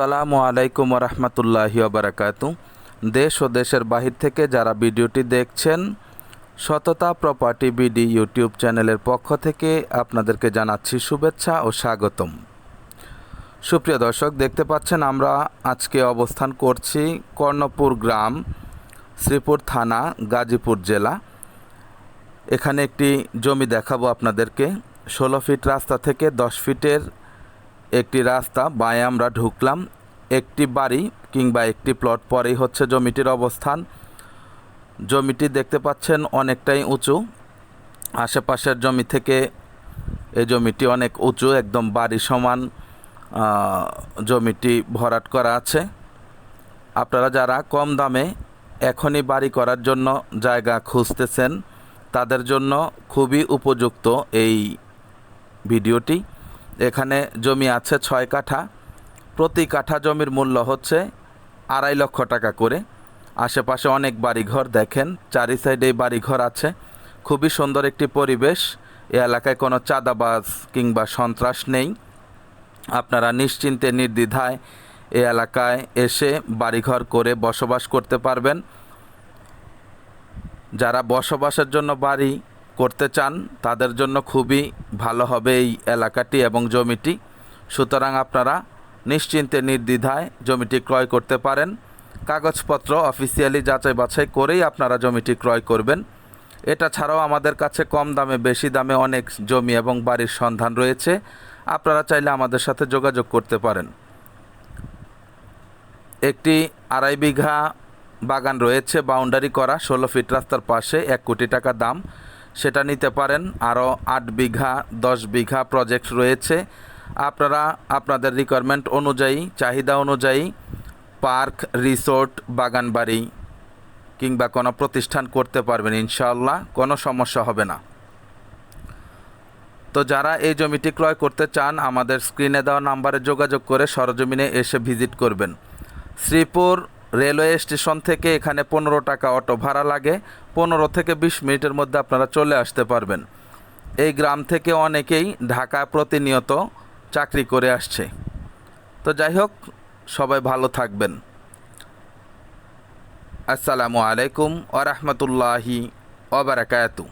আসসালামু আলাইকুম রহমতুল্লাহি বারাকাতু দেশ ও দেশের বাহির থেকে যারা ভিডিওটি দেখছেন, সততা প্রপার্টি বিডি ইউটিউব চ্যানেলের পক্ষ থেকে আপনাদেরকে জানাচ্ছি শুভেচ্ছা ও স্বাগতম। সুপ্রিয় দর্শক, দেখতে পাচ্ছেন আমরা আজকে অবস্থান করছি কর্ণপুর গ্রাম, শ্রীপুর থানা, গাজীপুর জেলা। এখানে একটি জমি দেখাবো আপনাদেরকে। ষোলো ফিট রাস্তা থেকে দশ ফিটের একটি রাস্তা, বাঁয়ে আমরা ঢুকলাম। একটি বাড়ি কিংবা একটি প্লট পরেই হচ্ছে জমিটির অবস্থান। জমিটি দেখতে পাচ্ছেন অনেকটাই উঁচু। আশেপাশের জমি থেকে এই জমিটি অনেক উঁচু, একদম বাড়ি সমান জমিটি ভরাট করা আছে। আপনারা যারা কম দামে এখনই বাড়ি করার জন্য জায়গা খুঁজতেছেন, তাদের জন্য খুবই উপযুক্ত এই ভিডিওটি। এখানে জমি আছে ছয় কাঠা। প্রতি কাঠা জমির মূল্য হচ্ছে আড়াই লক্ষ টাকা করে। আশেপাশে অনেক বাড়িঘর দেখেন, চারি সাইডেই বাড়িঘর আছে। খুবই সুন্দর একটি পরিবেশ। এ এলাকায় কোনো চাঁদাবাজ কিংবা সন্ত্রাস নেই। আপনারা নিশ্চিন্তে নির্দ্বিধায় এ এলাকায় এসে বাড়িঘর করে বসবাস করতে পারবেন। যারা বসবাসের জন্য বাড়ি করতে চান, তাদের জন্য খুবই ভালো হবে এই এলাকাটি এবং জমিটি। সুতরাং আপনারা নিশ্চিন্তে, নির্দ্বিধায় জমিটি ক্রয় করতে পারেন। কাগজপত্র অফিসিয়ালি যাচাই বাছাই করেই আপনারা জমিটি ক্রয় করবেন। এটা ছাড়াও আমাদের কাছে কম দামে, বেশি দামে অনেক জমি এবং বাড়ির সন্ধান রয়েছে। আপনারা চাইলে আমাদের সাথে যোগাযোগ করতে পারেন। একটি আড়াই বিঘা বাগান রয়েছে, বাউন্ডারি করা, ষোলো ফিট রাস্তার পাশে, এক কোটি টাকা দাম। সেটা নিতে পারেন। আরও আট বিঘা, দশ বিঘা প্রজেক্ট রয়েছে। আপনারা আপনাদের রিকোয়ারমেন্ট অনুযায়ী, চাহিদা অনুযায়ী পার্ক রিসোর্ট বাগান বাড়ি কিংবা কোনো প্রতিষ্ঠান করতে পারবেন ইনশাআল্লাহ, কোনো সমস্যা হবে না। তো যারা এই জমিটি ক্রয় করতে চান, আমাদের স্ক্রিনে দেওয়া নাম্বারে যোগাযোগ করে সরজমিনে এসে ভিজিট করবেন। শ্রীপুর রেলওয়ে স্টেশন থেকে এখানে পনেরো টাকা অটো ভাড়া লাগে। পনেরো থেকে বিশ মিনিটের মধ্যে আপনারা চলে আসতে পারবেন। এই গ্রাম থেকে অনেকেই ঢাকা প্রতিনিয়ত চাকরি করে আসছে। তো যাই হোক, সবাই ভালো থাকবেন। আসসালামু আলাইকুম ওরহমতুল্লাহি ওবরাকাতু